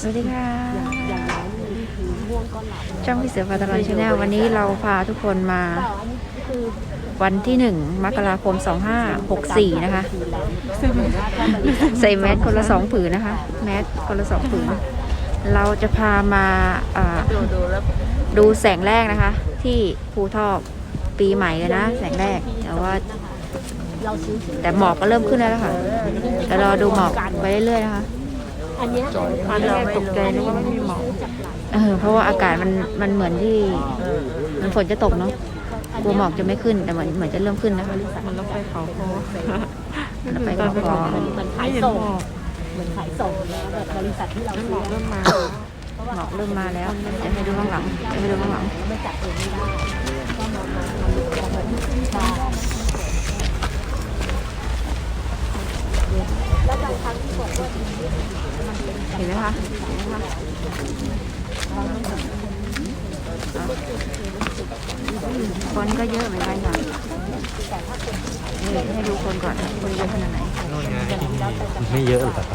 สวัสดีค่ะอย่างน้อยนี่คือง่วงก็หลับช่องพี่เสือพาตลอดชาแนลวันนี้เราพาทุกคนมาเปล่าอันนี้คือวันที่หนึ่งมกราคม 2564 นะคะ ใส่แมสคนละสองผืนนะคะ แมสคนละสองผืน เราจะพามาอ่าดูดูแล้วดูแสงแรกนะคะ ที่ภูทอกปีใหม่เลยนะ แสงแรกแต่ว่าเราซื้อแต่หมอกก็เริ่มขึ้นแล้วล่ะค่ะแต่รอดูหมอกไปเรื่อยๆนะคะอันเนี้ย ตอนแรกตกใจนึกว่าไม่มีหมอกเออเพราะว่าอากาศมันมันเหมือนที่มันฝนจะตกเนาะกลัวหมอกจะไม่ขึ้นแต่เหมือนเหมือนจะเริ่มขึ้นนะคะมันต้องไปเขาคอเราไปเขาคอเหมือนขายส่งเหมือนขายส่งนะแบบบริษัทที่เราน้ำหมซื้อกอเริ่มมาหมอกเริ่มมาแล้วจะให้ดูข้างหลังจะให้ดูข้างหลังไม่จัดเองไม่ได้ก็มามามาดูกันมาที่ใช่แล้วบางครั้งที่บอกว่า เห็นไหมคะเห็นไหมคะคนก็เยอะเหมือนกันค่ะนี่ให้ดูคนก่อนคนเยอะขนาดไหนไม่เยอะหรอกครับ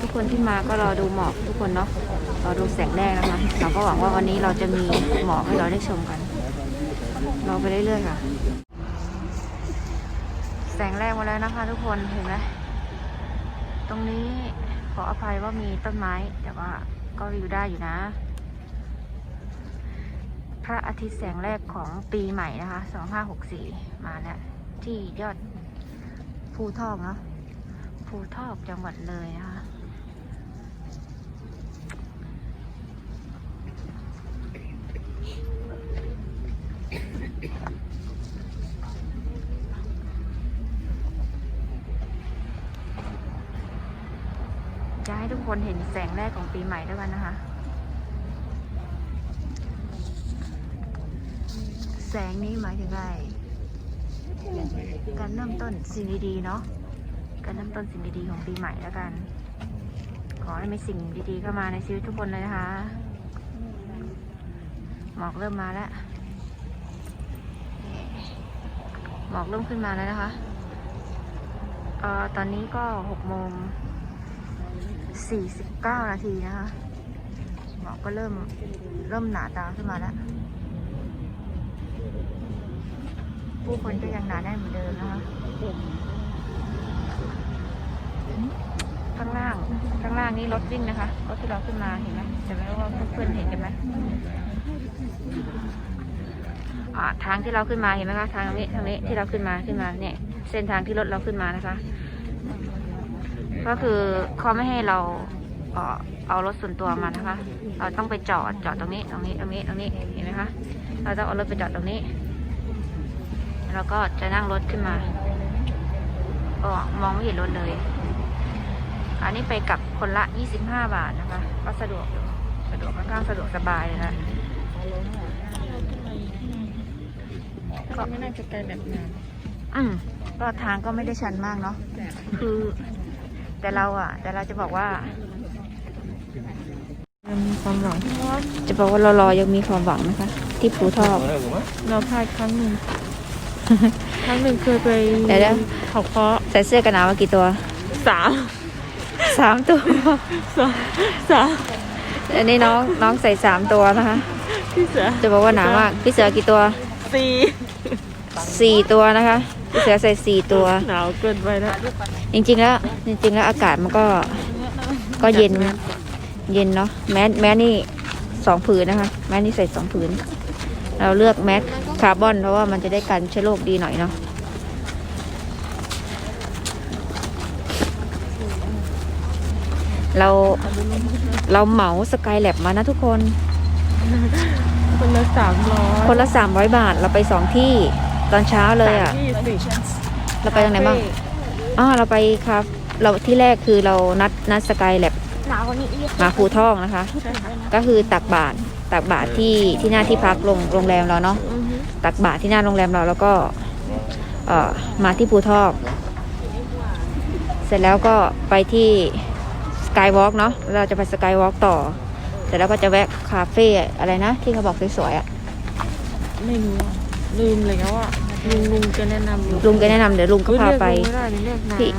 ทุกคนที่มาก็รอดูหมอกทุกคนเนาะรอดูแสงแรกนะคะ เราก็หวังว่าวันนี้เราจะมีหมอกให้เราได้ชมกัน รอไปเรื่อยๆค่ะ แสงแรกมาแล้วนะคะทุกคนเห็นไหมตรงนี้ขออภัยว่ามีต้นไม้ แต่ว่าก็วิวได้อยู่นะ พระอาทิตย์แสงแรกของปีใหม่นะคะ 2564 มาแล้ว ที่ยอดภูทอกเนาะภูทอกจังหวัดเลยนะคะ จะให้ทุกคนเห็นแสงแรกของปีใหม่ด้วยกันนะคะ แสงนี้หมายถึงอะไร การเริ่มต้นสิ่งดีๆเนาะ การเริ่มต้นสิ่งดีๆของปีใหม่แล้วกัน ขอให้มีสิ่งดีๆเข้ามาในชีวิตทุกคนเลยนะคะ หมอกเริ่มมาแล้วหมอกเริ่มขึ้นมาแล้วนะคะ เอ่อ ตอนนี้ก็หกโมง 49 นาทีนะคะหมอกก็เริ่มเริ่มหนาตาขึ้นมาแล้ว ผู้คนก็ยังหนาแน่นเหมือนเดิมนะคะข้างล่าง ข้างล่างนี้รถวิ่งนะคะ รถที่เราขึ้นมาเห็นไหมแต่ไม่รู้ว่าเพื่อนๆเห็นกันไหมอ่าทางที่เราขึ้นมาเห็นไหมคะทางนี้ทางนี้ที่เราขึ้นมาขึ้นมาเนี่ย เส้นทางที่รถเราขึ้นมานะคะ ก็คือเขาไม่ให้เราเอ่อเอารถส่วนตัวมานะคะ เราต้องไปจอดจอดตรงนี้ตรงนี้ตรงนี้ตรงนี้เห็นไหมคะ เราต้องเอารถไปจอดตรงนี้ แล้วก็จะนั่งรถขึ้นมาก็มองไม่เห็นรถเลย อันนี้ไปกลับคนละ 25 บาทนะคะ ก็สะดวกอยู่สะดวกค่อนข้างสะดวกสบายเลยนะก็ไม่น่าจะไกลแบบนั้นอืมก็ทางก็ไม่ได้ชันมากเนาะ คือ แต่เราอะแต่เราจะบอกว่ามันมีความหวังจะบอกว่าเรารอยังมีความหวังนะคะ ที่ภูทอกเราพลาดครั้งหนึ่งครั้งหนึ่งเคยไปเดี๋ยวนะเขาเคาะใส่เสื้อกันหนาวมากี่ตัวสามสามตัวสามสามอันนี้น้องน้องใส่สามตัวนะคะพี่เสือจะบอกว่าหนาวมากพี่เสือกี่ตัวสี่สี่ตัวนะคะ พี่เสือใส่สี่ตัว หนาวเกินไปแล้วจริง ๆ แล้ว จริง ๆ แล้วอากาศมันก็ ก็เย็น เย็นเนาะแมสแมสนี่สองผืนนะคะ แมสนี่ใส่สองผืน เราเลือกแมสคาร์บอนเพราะว่ามันจะได้กันเชื้อโรคดีหน่อยเนาะเราเราเหมาสกายแลบมานะทุกคน คนละสามร้อยคนละสามร้อยบาทเราไปสองที่ ตอนเช้าเลยอะยี่สิบเราไปตรงไหนบ้างอ๋อเราไปครับ เราที่แรกคือเรานัดนัดสกายแลบหนาวกว่านี้อีกมาภูทองนะคะ ก็คือตักบาทตักบาทที่ที่หน้าที่พักโรงโรงแรมเราเนาะอือฮึตักบาทที่หน้าโรงแรมเราแล้วก็เอ่อมาที่ภูทอก เสร็จแล้วก็ไปที่สกายวอล์กเนาะเราจะไปสกายวอล์กต่อ เสร็จแล้วก็จะแวะคาเฟ่อะไรนะ ที่เขาบอกสวยๆอะไม่รู้อะ ลืมเลยแล้วอะลุงลุงจะแนะนำอยู่ลุงแกแนะนำเดี๋ยวลุงก็พาไป เรียกลุงไม่ได้เรียกนาพี่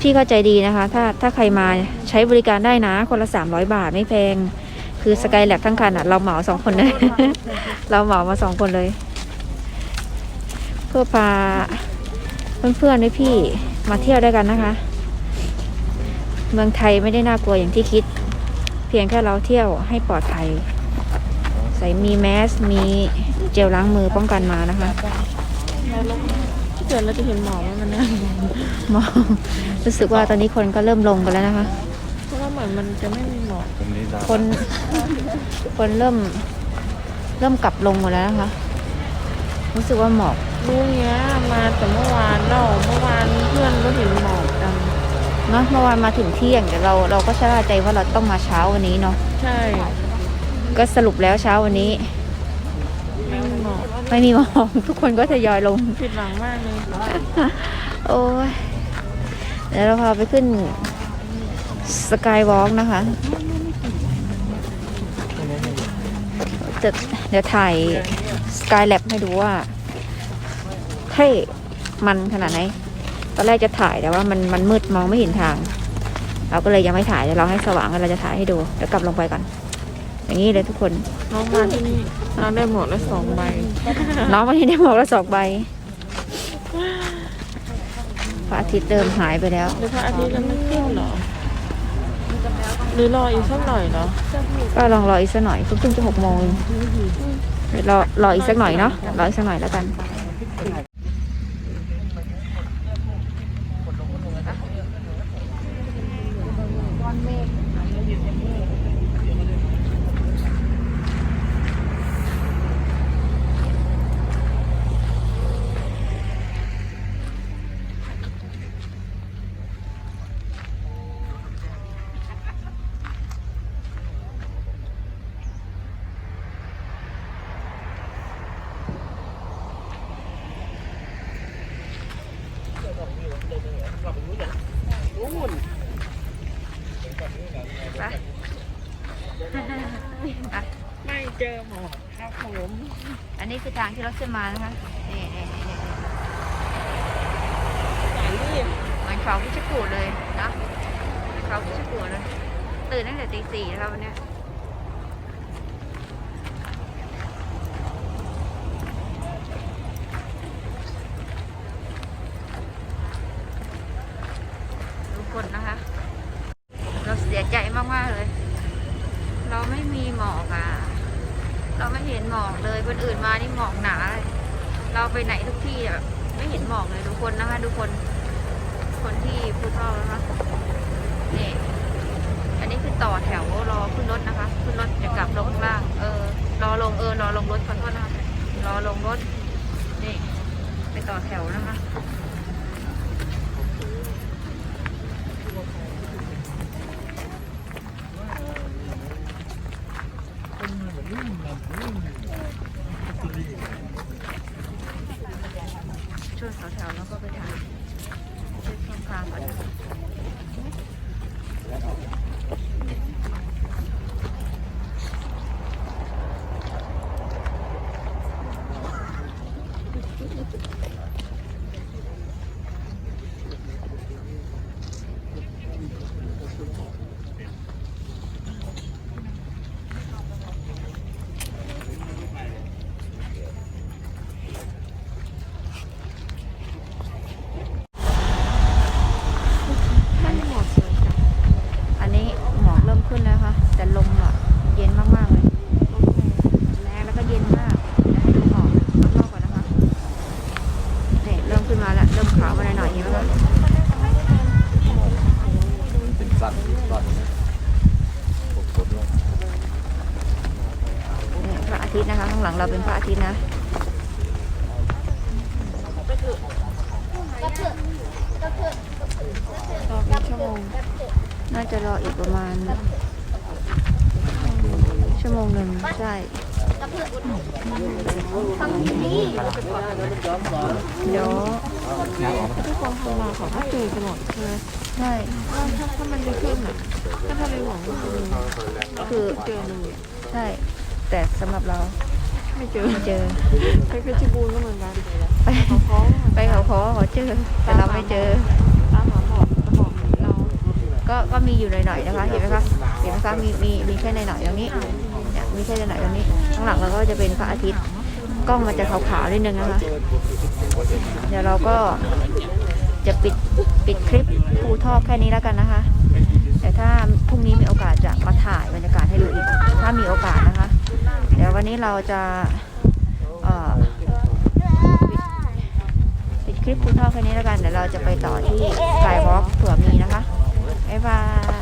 พี่เข้าใจดีนะคะ ถ้าถ้าใครมาใช้บริการได้นะ คนละ 300 บาทไม่แพง คือสกายแลบทั้งคันอะ เราเหมาสองคนเลย เราเหมามาสองคนเลย เพื่อพาเพื่อนๆด้วยพี่มาเที่ยวด้วยกันนะคะ เมืองไทยไม่ได้น่ากลัวอย่างที่คิด เพียงแค่เราเที่ยวให้ปลอดภัย ใส่มีแมส มีเจลล้างมือป้องกันมานะคะเกิดเราจะเห็นหมอกไหมมันเนี่ยมองรู้สึกว่าตอนนี้คนก็เริ่มลงกันแล้วนะคะ เพราะว่าเหมือนมันจะไม่มีหมอกตรงนี้ได้คนคนเริ่มเริ่มกลับลงหมดแล้วนะคะ รู้สึกว่าหมอกรู้เนี้ยมาแต่เมื่อวานเราเมื่อวานเพื่อนก็เห็นหมอกกันเนาะเมื่อวานมาถึงเที่ยงแต่เราเราก็ชะล่าใจว่าเราต้องมาเช้าวันนี้เนาะใช่ ก็สรุปแล้วเช้าวันนี้ ไม่มีหมอกไม่มีหมอกทุกคนก็ทยอยลง ผิดหวังมากเลยโอ้ยเดี๋ยวเราพาไปขึ้นสกายวอล์กนะคะจะเดี๋ยวถ่ายสกายแลบให้ดูว่าเท่มันขนาดไหน ตอนแรกจะถ่ายแต่ว่ามันมันมืดมองไม่เห็นทาง เราก็เลยยังไม่ถ่ายเดี๋ยวเราให้สว่างแล้วเราจะถ่ายให้ดู เดี๋ยวกลับลงไปก่อน อย่างนี้เลยทุกคนน้องมาที่นี่น้องได้หมวกละสองใบน้องวันนี้ได้หมวกละสองใบพระอาทิตย์เริ่มหายไปแล้วหรือพระอาทิตย์จะไม่ขึ้นเหรอหรือรออีกสักหน่อยเหรอก็ลองรออีกสักหน่อยเพิ่งจะหกโมงเดี๋ยวรอรออีกสักหน่อยเนาะรออีกสักหน่อยแล้วกัน ไม่เจอหมอกครับผมอันนี้คือทางที่เราขึ้นมานะคะนี่นี่นี่นี่อย่ารีบเหมือนเขาพิชกูเลยนะเหมือนเขาพิชกูเลย ตื่นตั้งแต่ตีสี่แล้ววันเนี้ยทุกคนนะคะ เราเสียใจมากๆเลย เราไม่มีหมอกอะ เราไม่เห็นหมอกเลยคนอื่นมานี่หมอกหนาเลย เราไปไหนทุกที่แบบไม่เห็นหมอกเลยทุกคนนะคะทุกคน คนที่พูดเท่านะคะนี่อันนี้คือต่อแถวรอขึ้นรถนะคะ ขึ้นรถจะกลับลงข้างล่าง เออ รอลงเออ รอลงรถขอโทษนะคะรอลงรถ นี่ ไปต่อแถวนะคะ ช่วยต่อแถวแล้วก็ไปถ่ายช่วยข้างๆก่อนนะคะ ไม่หมอกสวยจัง อันนี้หมอกเริ่มขึ้นแล้วค่ะ แต่ลมอะ เย็นมากๆเลย แรงแล้วก็เย็นมากเดี๋ยวให้ดูหมอกข้างนอกก่อนนะคะเนี่ยเริ่มขึ้นมาแล้ว เริ่มขาวมาหน่อยๆเห็นไหมคะ เป็นสั้นสั้นปกดด้วย เนี่ยพระอาทิตย์นะคะ ข้า งหลังเราเป็นพระอาทิตย์นะรอเป็นชั่วโมง น่าจะรออีกประมาณ ชั่วโมงหนึ่งใช่เดี๋ยวทุกคนเข้ามาเขาก็เจอกันหมดใช่ไหมใช่ถ้าถ้ามันไม่ขึ้นอะถ้าทะเลหมอกก็คือคือเจอเลยใช่ แต่สำหรับเรา ไม่เจอไม่เจอ ไปเพชรบูรณ์ก็เหมือนกันไปเขาคล้องไปเขาขอขอเจอ แต่เราไม่เจอ ตามหาหมอกกระบอกเราก็ก็มีอยู่หน่อยๆนะคะ เห็นไหมคะเห็นไหมคะมีมีมีแค่หน่อยๆตรงนี้เนี่ยมีแค่หน่อยๆตรงนี้ ข้างหลังเราก็จะเป็นพระอาทิตย์กล้องมันจะขาวๆนิดนึงนะคะ เดี๋ยวเราก็จะปิดปิดคลิปภูทอกแค่นี้แล้วกันนะคะ แต่ถ้าพรุ่งนี้มีโอกาสจะมาถ่ายบรรยากาศให้ดูอีก ถ้ามีโอกาสนะคะ เดี๋ยววันนี้เราจะปิดคลิปคุณพ่อแค่นี้แล้วกัน เดี๋ยวเราจะไปต่อที่สายวอล์กเผื่อมีนะคะ บ๊ายบาย